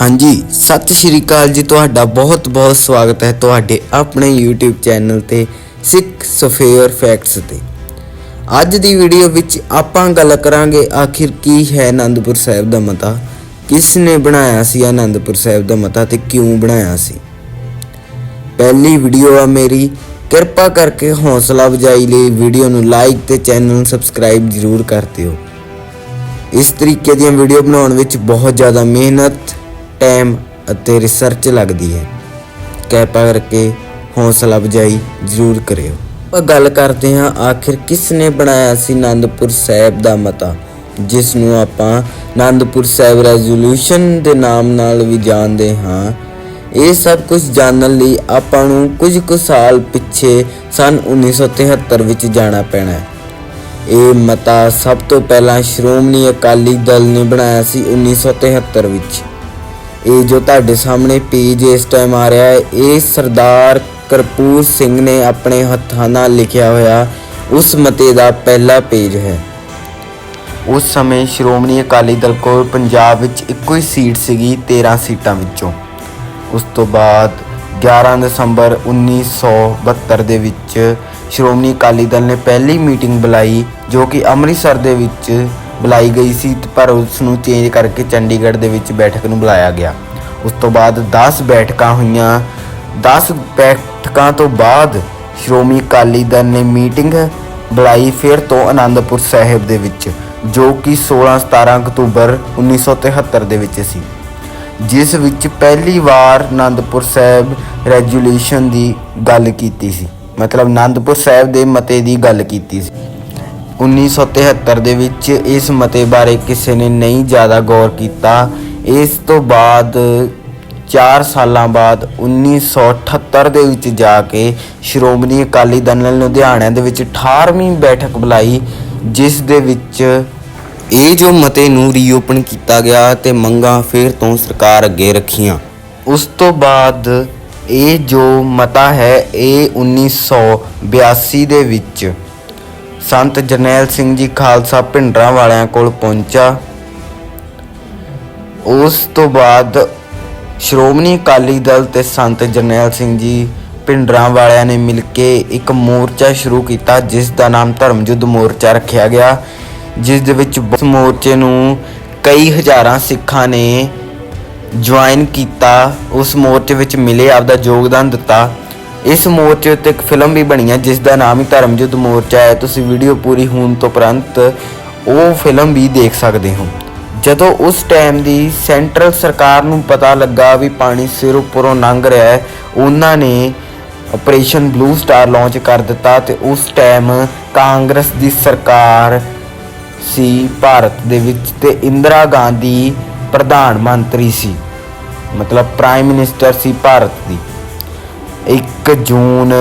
ਹਾਂਜੀ, ਸਤਿ ਸ਼੍ਰੀ ਅਕਾਲ ਜੀ, ਤੁਹਾਡਾ ਬਹੁਤ-ਬਹੁਤ ਸਵਾਗਤ ਹੈ ਤੁਹਾਡੇ ਆਪਣੇ YouTube ਚੈਨਲ ਤੇ, ਸਿੱਖ ਸਫੇਅਰ ਫੈਕਟਸ ਤੇ। ਅੱਜ ਦੀ ਵੀਡੀਓ ਵਿੱਚ ਆਪਾਂ ਗੱਲ ਕਰਾਂਗੇ ਆਖਿਰ ਕੀ ਹੈ ਆਨੰਦਪੁਰ ਸਾਹਿਬ ਦਾ ਮਤਾ ਕਿਸ ਨੇ ਬਣਾਇਆ ਸੀ ਆਨੰਦਪੁਰ ਸਾਹਿਬ ਦਾ ਮਤਾ ਤੇ ਕਿਉਂ ਬਣਾਇਆ ਸੀ। ਪਹਿਲੀ ਵੀਡੀਓ ਆ ਮੇਰੀ, ਕਿਰਪਾ ਕਰਕੇ ਹੌਸਲਾ ਵਜਾਈ ਲਈ ਵੀਡੀਓ ਨੂੰ ਲਾਈਕ ਤੇ ਚੈਨਲ ਨੂੰ ਸਬਸਕ੍ਰਾਈਬ ਜ਼ਰੂਰ ਕਰ ਦਿਓ। ਇਸ ਤਰੀਕੇ ਦੀਆਂ ਵੀਡੀਓ ਬਣਾਉਣ ਵਿੱਚ ਬਹੁਤ ਜ਼ਿਆਦਾ ਮਿਹਨਤ ਟਾਈਮ ਅਤੇ ਰਿਸਰਚ ਲੱਗਦੀ ਹੈ। ਕਿਰਪਾ ਕਰਕੇ ਹੌਸਲਾ ਵਜਾਈ ਜ਼ਰੂਰ ਕਰਿਓ। ਆਪਾਂ ਗੱਲ ਕਰਦੇ ਹਾਂ, ਆਖਿਰ ਕਿਸ ਨੇ ਬਣਾਇਆ ਸੀ ਆਨੰਦਪੁਰ ਸਾਹਿਬ ਦਾ ਮਤਾ, ਜਿਸ ਨੂੰ ਆਪਾਂ ਆਨੰਦਪੁਰ ਸਾਹਿਬ ਰੈਜ਼ੋਲੂਸ਼ਨ ਦੇ ਨਾਮ ਨਾਲ ਵੀ ਜਾਣਦੇ ਹਾਂ। ਇਹ ਸਭ ਕੁਝ ਜਾਣਨ ਲਈ ਆਪਾਂ ਨੂੰ ਕੁਝ ਕੁ ਸਾਲ ਪਿੱਛੇ ਸਨ 1973 ਵਿੱਚ ਜਾਣਾ ਪੈਣਾ ਹੈ। ਇਹ ਮਤਾ ਸਭ ਤੋਂ ਪਹਿਲਾਂ ਸ਼੍ਰੋਮਣੀ ਅਕਾਲੀ ਦਲ ਨੇ ਬਣਾਇਆ ਸੀ 1973 ਵਿੱਚ। ਇਹ ਜੋ ਤੁਹਾਡੇ ਸਾਹਮਣੇ ਪੇਜ ਇਸ ਟਾਈਮ ਆ ਰਿਹਾ ਹੈ, ਇਹ ਸਰਦਾਰ ਕਰਪੂਰ ਸਿੰਘ ਨੇ ਆਪਣੇ ਹੱਥਾਂ ਨਾਲ ਲਿਖਿਆ ਹੋਇਆ, ਉਸ ਮਤੇ ਦਾ ਪਹਿਲਾ ਪੇਜ ਹੈ। ਉਸ ਸਮੇਂ ਸ਼੍ਰੋਮਣੀ ਅਕਾਲੀ ਦਲ ਕੋਲ ਪੰਜਾਬ ਵਿੱਚ ਇੱਕੋ ਹੀ ਸੀਟ ਸੀਗੀ 13 ਸੀਟਾਂ ਵਿੱਚੋਂ। ਉਸ ਤੋਂ ਬਾਅਦ 11 ਦਸੰਬਰ 1972 ਦੇ ਵਿੱਚ ਸ਼੍ਰੋਮਣੀ ਅਕਾਲੀ ਦਲ ਨੇ ਪਹਿਲੀ ਮੀਟਿੰਗ ਬੁਲਾਈ, ਜੋ ਕਿ ਅੰਮ੍ਰਿਤਸਰ ਦੇ ਵਿੱਚ ਬੁਲਾਈ ਗਈ ਸੀ ਪਰ ਉਸ ਨੂੰ ਚੇਂਜ ਕਰਕੇ ਚੰਡੀਗੜ੍ਹ ਦੇ ਵਿੱਚ ਬੈਠਕ ਨੂੰ ਬੁਲਾਇਆ ਗਿਆ। ਉਸ ਤੋਂ ਬਾਅਦ 10 ਬੈਠਕਾਂ ਹੋਈਆਂ। 10 ਬੈਠਕਾਂ ਤੋਂ ਬਾਅਦ ਸ਼੍ਰੋਮਣੀ ਅਕਾਲੀ ਦਲ ਨੇ ਮੀਟਿੰਗ ਬੁਲਾਈ ਫਿਰ ਤੋਂ ਆਨੰਦਪੁਰ ਸਾਹਿਬ ਦੇ ਵਿੱਚ, ਜੋ ਕਿ 16 17 ਅਕਤੂਬਰ 1973 ਦੇ ਵਿੱਚ ਸੀ। ਜਿਸ ਵਿੱਚ ਪਹਿਲੀ ਵਾਰ ਆਨੰਦਪੁਰ ਸਾਹਿਬ ਰੈਜੂਲੇਸ਼ਨ ਦੀ ਗੱਲ ਕੀਤੀ ਸੀ। ਮਤਲਬ ਆਨੰਦਪੁਰ ਸਾਹਿਬ ਦੇ ਮਤੇ ਦੀ ਗੱਲ ਕੀਤੀ ਸੀ। 1973 ਦੇ ਵਿੱਚ ਇਸ ਮਤੇ ਬਾਰੇ ਕਿਸੇ ਨੇ ਨਹੀਂ ਜ਼ਿਆਦਾ ਗੌਰ ਕੀਤਾ। ਇਸ ਤੋਂ ਬਾਅਦ 4 ਸਾਲਾਂ ਬਾਅਦ 1978 ਦੇ ਵਿੱਚ ਜਾ ਕੇ ਸ਼੍ਰੋਮਣੀ ਅਕਾਲੀ ਦਲ ਨੇ ਲੁਧਿਆਣਾ ਦੇ ਵਿੱਚ 18ਵੀਂ ਬੈਠਕ ਬੁਲਾਈ, ਜਿਸ ਦੇ ਵਿੱਚ ਇਹ ਜੋ ਮਤੇ ਨੂੰ ਰੀਓਪਨ ਕੀਤਾ ਗਿਆ ਤੇ ਮੰਗਾਂ ਫਿਰ ਤੋਂ ਸਰਕਾਰ ਅੱਗੇ ਰੱਖੀਆਂ। ਉਸ ਤੋਂ ਬਾਅਦ ਇਹ ਜੋ ਮਤਾ ਹੈ, ਇਹ 1982 ਦੇ ਵਿੱਚ ਸੰਤ ਜਰਨੈਲ ਸਿੰਘ ਜੀ ਖਾਲਸਾ ਭਿੰਡਰਾਂ ਵਾਲਿਆਂ ਕੋਲ ਪਹੁੰਚਾ। ਉਸ ਤੋਂ ਬਾਅਦ ਸ਼੍ਰੋਮਣੀ ਅਕਾਲੀ ਦਲ ਤੇ ਸੰਤ ਜਰਨੈਲ ਸਿੰਘ ਜੀ ਭਿੰਡਰਾਂ ਵਾਲਿਆਂ ਨੇ ਮਿਲ ਕੇ ਇੱਕ ਮੋਰਚਾ ਸ਼ੁਰੂ ਕੀਤਾ, ਜਿਸ ਦਾ ਨਾਮ ਧਰਮ ਯੁੱਧ ਮੋਰਚਾ ਰੱਖਿਆ ਗਿਆ, ਜਿਸ ਦੇ ਵਿੱਚ ਉਸ ਮੋਰਚੇ ਨੂੰ ਕਈ ਹਜ਼ਾਰਾਂ ਸਿੱਖਾਂ ਨੇ ਜੁਆਇਨ ਕੀਤਾ। ਉਸ ਮੋਰਚੇ ਵਿੱਚ ਮਿਲੇ, ਆਪਦਾ ਯੋਗਦਾਨ ਦਿੱਤਾ। ਇਸ ਮੋਰਚੇ ਉੱਤੇ ਇੱਕ ਫਿਲਮ ਵੀ ਬਣੀ ਹੈ, ਜਿਸ ਦਾ ਨਾਮ ਹੀ ਧਰਮਯੁੱਧ ਮੋਰਚਾ ਹੈ। ਤੁਸੀਂ ਵੀਡੀਓ ਪੂਰੀ ਹੋਣ ਤੋਂ ਉਪਰੰਤ ਉਹ ਫਿਲਮ ਵੀ ਦੇਖ ਸਕਦੇ ਹੋ। ਜਦੋਂ ਉਸ ਟਾਈਮ ਦੀ ਸੈਂਟਰਲ ਸਰਕਾਰ ਨੂੰ ਪਤਾ ਲੱਗਾ ਵੀ ਪਾਣੀ ਸਿਰ ਉੱਪਰੋਂ ਲੰਘ ਰਿਹਾ ਹੈ, ਉਹਨਾਂ ਨੇ ਆਪਰੇਸ਼ਨ ਬਲੂ ਸਟਾਰ ਲਾਂਚ ਕਰ ਦਿੱਤਾ ਤੇ ਉਸ ਟਾਈਮ ਕਾਂਗਰਸ ਦੀ ਸਰਕਾਰ ਸੀ ਭਾਰਤ ਦੇ ਵਿੱਚ ਤੇ ਇੰਦਰਾ ਗਾਂਧੀ ਪ੍ਰਧਾਨ ਮੰਤਰੀ ਸੀ। ਮਤਲਬ ਪ੍ਰਾਈਮ ਮਿਨਿਸਟਰ ਸੀ ਭਾਰਤ ਦੀ। ਇੱਕ 1 ਜੂਨ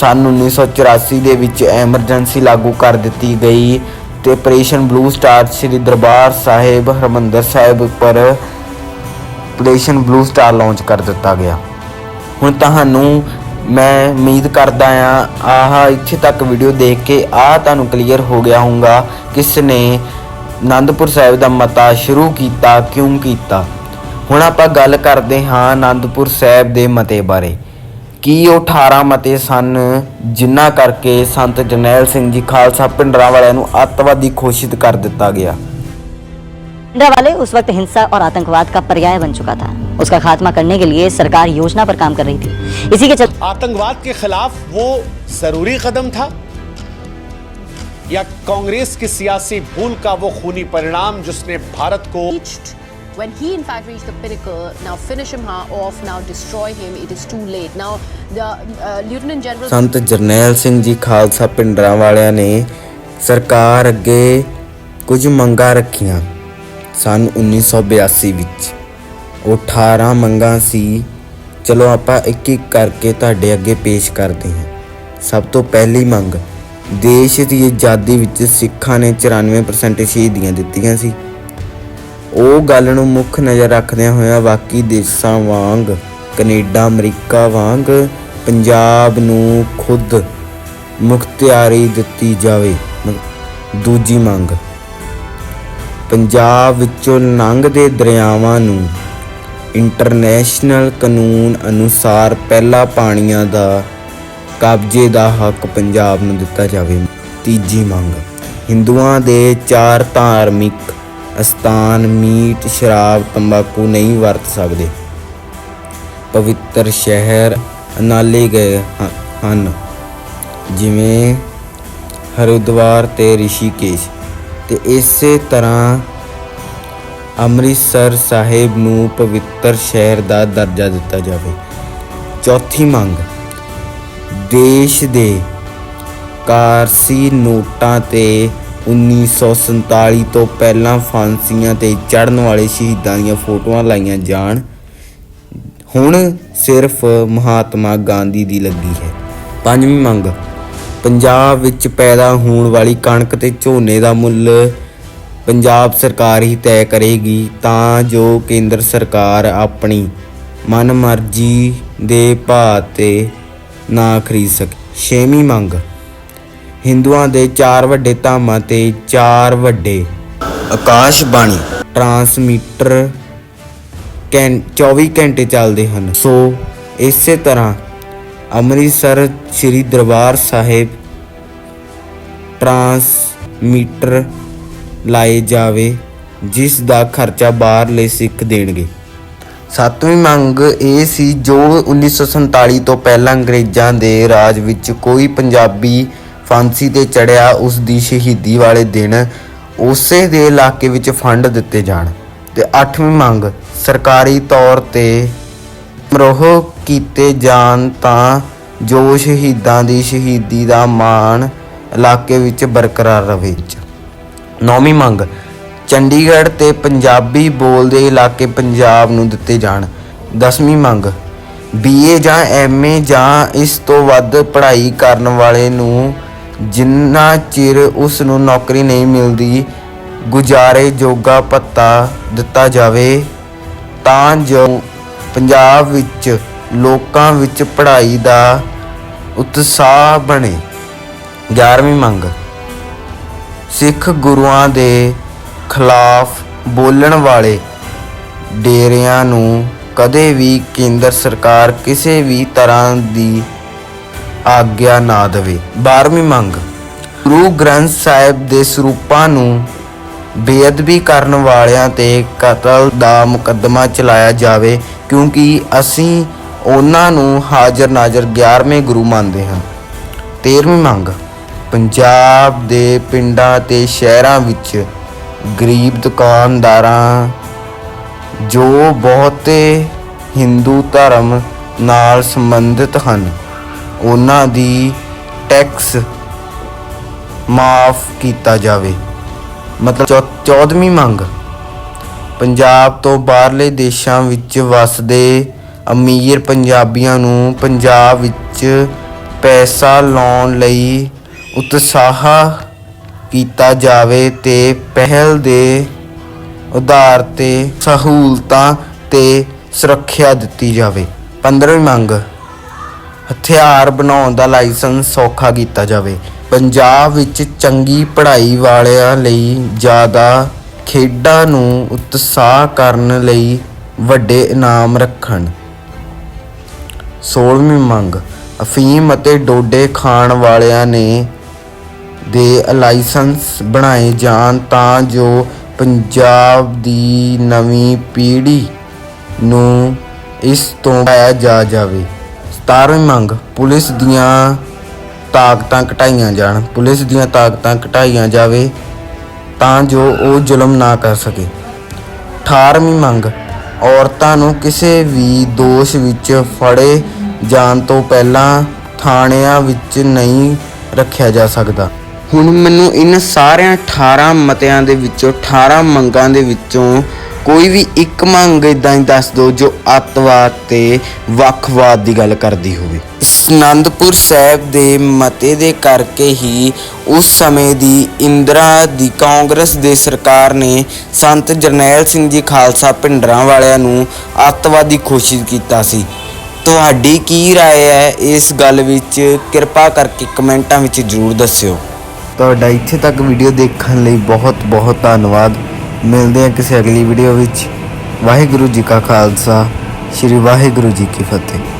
ਸਨ 1984 ਦੇ ਵਿੱਚ ਐਮਰਜੈਂਸੀ ਲਾਗੂ ਕਰ ਦਿੱਤੀ ਗਈ ਤੇ operation blue star Sri Darbar Sahib Harmandir Sahib ਉੱਪਰ ਆਪਰੇਸ਼ਨ ਬਲੂ ਸਟਾਰ ਲਾਂਚ ਕਰ ਦਿੱਤਾ ਗਿਆ। ਹੁਣ ਤੁਹਾਨੂੰ ਮੈਂ ਉਮੀਦ ਕਰਦਾ ਆ ਆਹ ਇੱਥੇ ਤੱਕ ਵੀਡੀਓ ਦੇਖ ਕੇ ਆ ਤੁਹਾਨੂੰ ਕਲੀਅਰ ਹੋ ਗਿਆ ਹੋਊਗਾ ਕਿਸ ਨੇ ਆਨੰਦਪੁਰ ਸਾਹਿਬ ਦਾ ਮਤਾ ਸ਼ੁਰੂ ਕੀਤਾ, ਕਿਉਂ ਕੀਤਾ। ਹੁਣ ਆਪਾਂ ਗੱਲ ਕਰਦੇ ਹਾਂ ਆਨੰਦਪੁਰ ਸਾਹਿਬ ਦੇ ਮਤੇ ਬਾਰੇ। ਕੀ ਉਹ 18 ਮਤੇ ਸਨ ਜਿਨ੍ਹਾਂ ਕਰਕੇ ਸੰਤ ਜਰਨੈਲ ਸਿੰਘ ਜੀ ਖਾਲਸਾ ਪਿੰਡਰਾਂ ਵਾਲਿਆਂ ਨੂੰ ਅੱਤਵਾਦੀ ਘੋਸ਼ਿਤ ਕਰ ਦਿੱਤਾ ਗਿਆ इंडिया वाले उस वक्त हिंसा और आतंकवाद का पर्याय बन चुका था उसका खात्मा करने के लिए सरकार योजना पर काम कर रही थी इसी के चलते आतंकवाद के खिलाफ वो जरूरी कदम था या कांग्रेस की सियासी भूल का वो खूनी परिणाम जिसने भारत को reached when he in fact reached the pinnacle now finish him ha- off now destroy him it is too late now the uh, lieutenant general Sant Jarnail Singh ji Khalsa ਪਿੰਡਰਾਂ ਵਾਲਿਆਂ ਨੇ ਸਰਕਾਰ ਅੱਗੇ ਕੁਝ ਮੰਗਾਂ ਰੱਖੀਆਂ ਸਨ 1982 ਵਿੱਚ ਉਹ 18 ਮੰਗਾਂ ਸੀ ਚਲੋ ਆਪਾਂ ਇੱਕ ਇੱਕ ਕਰਕੇ ਤੁਹਾਡੇ ਅੱਗੇ ਪੇਸ਼ ਕਰਦੇ ਹਾਂ ਸਭ ਤੋਂ ਪਹਿਲੀ ਮੰਗ ਦੇਸ਼ ਦੀ ਆਜ਼ਾਦੀ ਵਿੱਚ ਸਿੱਖਾਂ ਨੇ 94% ਸ਼ਹੀਦੀਆਂ ਦਿੱਤੀਆਂ ਸੀ ਉਹ ਗੱਲ ਨੂੰ ਮੁੱਖ ਨਜ਼ਰ ਰੱਖਦਿਆਂ ਹੋਇਆਂ ਬਾਕੀ ਦੇਸ਼ਾਂ ਵਾਂਗ, ਕੈਨੇਡਾ, ਅਮਰੀਕਾ ਵਾਂਗ ਪੰਜਾਬ ਨੂੰ ਖੁਦ ਮੁਖਤਿਆਰੀ ਦਿੱਤੀ ਜਾਵੇ। ਦੂਜੀ ਮੰਗ, ਪੰਜਾਬ ਵਿੱਚੋਂ ਲੰਘਦੇ ਦਰਿਆਵਾਂ ਨੂੰ ਇੰਟਰਨੈਸ਼ਨਲ ਕਾਨੂੰਨ ਅਨੁਸਾਰ ਪਹਿਲਾ ਪਾਣੀਆਂ ਦਾ ਕਬਜ਼ੇ ਦਾ ਹੱਕ ਪੰਜਾਬ ਨੂੰ ਦਿੱਤਾ ਜਾਵੇ। ਤੀਜੀ ਮੰਗ, ਹਿੰਦੂਆਂ ਦੇ ਚਾਰ ਧਾਰਮਿਕ ਅਸਥਾਨ ਮੀਟ, ਸ਼ਰਾਬ, ਤੰਬਾਕੂ ਨਹੀਂ ਵਰਤ ਸਕਦੇ। ਪਵਿੱਤਰ ਸ਼ਹਿਰ ਅਨਾਲੇ ਗਏ ਹਨ, ਜਿਵੇਂ ਹਰਿਦੁਆਰ ਤੇ ਰਿਸ਼ੀਕੇਸ਼। ਤੇ ਇਸੇ ਤਰ੍ਹਾਂ ਅੰਮ੍ਰਿਤਸਰ ਸਾਹਿਬ ਨੂੰ ਪਵਿੱਤਰ ਸ਼ਹਿਰ ਦਾ ਦਰਜਾ ਦਿੱਤਾ ਜਾਵੇ। ਚੌਥੀ ਮੰਗ, ਦੇਸ਼ ਦੇ ਕਾਰਸੀ ਨੋਟਾਂ ਤੇ 1947 ਤੋਂ ਪਹਿਲਾਂ ਫਾਂਸੀਆਂ ਤੇ ਚੜਨ ਵਾਲੇ ਸ਼ਹੀਦਾਂ ਦੀਆਂ ਫੋਟੋਆਂ ਲਾਈਆਂ ਜਾਣ। ਹੁਣ ਸਿਰਫ ਮਹਾਤਮਾ ਗਾਂਧੀ ਦੀ ਲੱਗੀ ਹੈ। ਪੰਜਵੀਂ ਮੰਗ, ਪੰਜਾਬ ਵਿੱਚ ਪੈਦਾ ਹੋਣ ਵਾਲੀ ਕਣਕ ਤੇ ਝੋਨੇ ਦਾ ਮੁੱਲ ਪੰਜਾਬ ਸਰਕਾਰ ਹੀ ਤੈਅ ਕਰੇਗੀ ਤਾਂ ਜੋ ਕੇਂਦਰ ਸਰਕਾਰ ਆਪਣੀ ਮਨਮਰਜ਼ੀ ਦੇ ਭਾਅ ਤੇ ਨਾ ਖਰੀਦ ਸਕੇ। ਛੇਵੀਂ ਮੰਗ ਹਿੰਦੂਆਂ ਦੇ ਚਾਰ ਵੱਡੇ ਧਾਮਾਂ ਤੇ ਚਾਰ ਵੱਡੇ ਆਕਾਸ਼ ਬਾਣੀ ਟਰਾਂਸਮੀਟਰ ਘੰ 24 ਘੰਟੇ ਚੱਲਦੇ ਹਨ। ਸੋ ਇਸੇ ਤਰ੍ਹਾਂ ਅੰਮ੍ਰਿਤਸਰ ਸ੍ਰੀ ਦਰਬਾਰ ਸਾਹਿਬ ਟਰਾਂਸਮੀਟਰ ਲਾਏ ਜਾਵੇ, ਜਿਸ ਦਾ ਖਰਚਾ ਬਾਹਰਲੇ ਸਿੱਖ ਦੇਣਗੇ। ਸੱਤਵੀਂ ਮੰਗ ਇਹ ਸੀ, ਜੋ 1947 ਤੋਂ ਪਹਿਲਾਂ ਅੰਗਰੇਜ਼ਾਂ ਦੇ ਰਾਜ ਵਿੱਚ ਕੋਈ ਪੰਜਾਬੀ ਫਾਂਸੀ ਤੇ ਚੜਿਆ ਉਸ ਦੀ ਸ਼ਹੀਦੀ ਵਾਲੇ ਦਿਨ ਉਸੇ ਦੇ ਇਲਾਕੇ ਵਿੱਚ ਫੰਡ ਦਿੱਤੇ ਜਾਣ ਤੇ ਅੱਠਵੀਂ ਮੰਗ ਸਰਕਾਰੀ ਤੌਰ ਤੇ ਮਰੋਹ ਕੀਤੇ ਜਾਣ ਤਾਂ ਜੋ ਸ਼ਹੀਦਾਂ ਦੀ ਸ਼ਹੀਦੀ ਦਾ ਮਾਣ ਇਲਾਕੇ ਵਿੱਚ ਬਰਕਰਾਰ ਰਹੇ। ਨੌਵੀਂ ਮੰਗ, ਚੰਡੀਗੜ੍ਹ ਤੇ ਪੰਜਾਬੀ ਬੋਲਦੇ ਇਲਾਕੇ ਪੰਜਾਬ ਨੂੰ ਦਿੱਤੇ ਜਾਣ। ਦਸਵੀਂ ਮੰਗ ਬੀਏ ਜਾਂ ਐਮਏ ਜਾਂ ਇਸ ਤੋਂ ਵੱਧ ਪੜ੍ਹਾਈ ਕਰਨ ਵਾਲੇ ਨੂੰ ਜਿੰਨਾ ਚਿਰ ਉਸ ਨੂੰ ਨੌਕਰੀ ਨਹੀਂ ਮਿਲਦੀ, ਗੁਜ਼ਾਰੇ ਜੋਗਾ ਭੱਤਾ ਦਿੱਤਾ ਜਾਵੇ, ਤਾਂ ਜੋ ਪੰਜਾਬ ਵਿੱਚ ਲੋਕਾਂ ਵਿੱਚ ਪੜ੍ਹਾਈ ਦਾ ਉਤਸ਼ਾਹ ਬਣੇ। 11ਵੀਂ ਮੰਗ। ਸਿੱਖ ਗੁਰੂਆਂ ਦੇ ਖਿਲਾਫ ਬੋਲਣ ਵਾਲੇ ਡੇਰਿਆਂ ਨੂੰ ਕਦੇ ਵੀ ਕੇਂਦਰ ਸਰਕਾਰ ਕਿਸੇ ਵੀ ਤਰ੍ਹਾਂ ਦੀ ਆਗਿਆ ਨਾ ਦੇਵੇ। 12ਵੀਂ ਮੰਗ। ਗੁਰੂ ਗ੍ਰੰਥ ਸਾਹਿਬ ਦੇ ਸਰੂਪਾਂ ਨੂੰ ਬੇਅਦਬੀ ਕਰਨ ਵਾਲਿਆਂ ਤੇ ਕਤਲ ਦਾ ਮੁਕੱਦਮਾ ਚਲਾਇਆ ਜਾਵੇ, ਕਿਉਂਕਿ ਅਸੀਂ ਉਹਨਾਂ ਨੂੰ ਹਾਜ਼ਰ ਨਾਜ਼ਰ 11ਵੇਂ ਗੁਰੂ ਮੰਨਦੇ ਹਾਂ। 13ਵੀਂ ਮੰਗ। ਪੰਜਾਬ ਦੇ ਪਿੰਡਾਂ ਤੇ ਸ਼ਹਿਰਾਂ ਵਿੱਚ ਗਰੀਬ ਦੁਕਾਨਦਾਰਾਂ, ਜੋ ਬਹੁਤੇ ਹਿੰਦੂ ਧਰਮ ਨਾਲ ਸੰਬੰਧਿਤ ਹਨ ਉਹਨਾਂ ਦੀ ਟੈਕਸ ਮਾਫ ਕੀਤਾ ਜਾਵੇ। ਮਤਲਬ 14ਵੀਂ ਮੰਗ। ਪੰਜਾਬ ਤੋਂ ਬਾਹਰਲੇ ਦੇਸ਼ਾਂ ਵਿੱਚ ਵਸਦੇ ਅਮੀਰ ਪੰਜਾਬੀਆਂ ਨੂੰ ਪੰਜਾਬ ਵਿੱਚ ਪੈਸਾ ਲਾਉਣ ਲਈ ਉਤਸ਼ਾਹ ਕੀਤਾ ਜਾਵੇ ਤੇ ਪਹਿਲ ਦੇ ਉਧਾਰ ਤੇ ਸਹੂਲਤਾਂ ਤੇ ਸੁਰੱਖਿਆ ਦਿੱਤੀ ਜਾਵੇ। 15ਵੀਂ ਮੰਗ। ਹਥਿਆਰ ਬਣਾਉਣ ਦਾ ਲਾਇਸੈਂਸ ਸੌਖਾ ਕੀਤਾ ਜਾਵੇ। ਪੰਜਾਬ ਵਿੱਚ ਚੰਗੀ ਪੜ੍ਹਾਈ ਵਾਲਿਆਂ ਲਈ ਜ਼ਿਆਦਾ ਖੇਡਾਂ ਨੂੰ ਉਤਸ਼ਾਹ ਕਰਨ ਲਈ ਵੱਡੇ ਇਨਾਮ ਰੱਖਣ। 16ਵੀਂ ਮੰਗ, ਅਫੀਮ ਅਤੇ ਡੋਡੇ ਖਾਣ ਵਾਲਿਆਂ ਨੇ ਦੇ ਲਾਇਸੈਂਸ ਬਣਾਏ ਜਾਣ ਤਾਂ ਜੋ ਪੰਜਾਬ ਦੀ ਨਵੀਂ ਪੀੜ੍ਹੀ ਨੂੰ ਇਸ ਤੋਂ ਬਚਾਇਆ ਜਾ ਜਾਵੇ। 17ਵੀਂ ਮੰਗ। ਪੁਲਿਸ ਦੀਆਂ ਤਾਕਤਾਂ ਘਟਾਈਆਂ ਜਾਣ। ਪੁਲਿਸ ਦੀਆਂ ਤਾਕਤਾਂ ਘਟਾਈਆਂ ਜਾਵੇ ਤਾਂ ਜੋ ਉਹ ਜ਼ੁਲਮ ਨਾ ਕਰ ਸਕੇ। 18ਵੀਂ ਮੰਗ। ਔਰਤਾਂ ਨੂੰ ਕਿਸੇ ਵੀ ਦੋਸ਼ ਵਿੱਚ ਫੜੇ ਜਾਣ ਤੋਂ ਪਹਿਲਾਂ ਥਾਣਿਆਂ ਵਿੱਚ ਨਹੀਂ ਰੱਖਿਆ ਜਾ ਸਕਦਾ। ਹੁਣ ਮੈਨੂੰ ਇਹਨਾਂ ਸਾਰਿਆਂ 18 ਮਤਿਆਂ ਦੇ ਵਿੱਚੋਂ 18 ਮੰਗਾਂ ਦੇ ਵਿੱਚੋਂ ਕੋਈ ਵੀ ਇੱਕ ਮੰਗ ਇਦਾਂ ਹੀ ਦੱਸ ਦਿਓ ਜੋ ਅੱਤਵਾਦ ਤੇ ਵੱਖਵਾਦ ਦੀ ਗੱਲ ਕਰਦੀ ਹੋਵੇ ਇਸ ਆਨੰਦਪੁਰ ਸਾਹਿਬ ਦੇ ਮਤੇ ਦੇ ਕਰਕੇ ਹੀ ਉਸ ਸਮੇਂ ਦੀ ਇੰਦਰਾ ਦੀ ਕਾਂਗਰਸ ਦੇ ਸਰਕਾਰ ਨੇ ਸੰਤ ਜਰਨੈਲ ਸਿੰਘ ਜੀ ਖਾਲਸਾ ਭਿੰਡਰਾਂ ਵਾਲਿਆਂ ਨੂੰ ਅੱਤਵਾਦੀ ਘੋਸ਼ਿਤ ਕੀਤਾ ਸੀ ਤੁਹਾਡੀ ਕੀ رائے ਹੈ ਇਸ ਗੱਲ ਵਿੱਚ ਕਿਰਪਾ ਕਰਕੇ ਕਮੈਂਟਾਂ ਵਿੱਚ ਜ਼ਰੂਰ ਦੱਸਿਓ ਤੁਹਾਡਾ ਇੱਥੇ ਤੱਕ ਵੀਡੀਓ ਦੇਖਣ ਲਈ ਬਹੁਤ ਬਹੁਤ ਧੰਨਵਾਦ ਮਿਲਦੇ ਹਾਂ ਕਿਸੇ ਅਗਲੀ ਵੀਡੀਓ ਵਿੱਚ। ਵਾਹਿਗੁਰੂ ਜੀ ਕਾ ਖਾਲਸਾ, ਸ੍ਰੀ ਵਾਹਿਗੁਰੂ ਜੀ ਕੀ ਫਤਿਹ।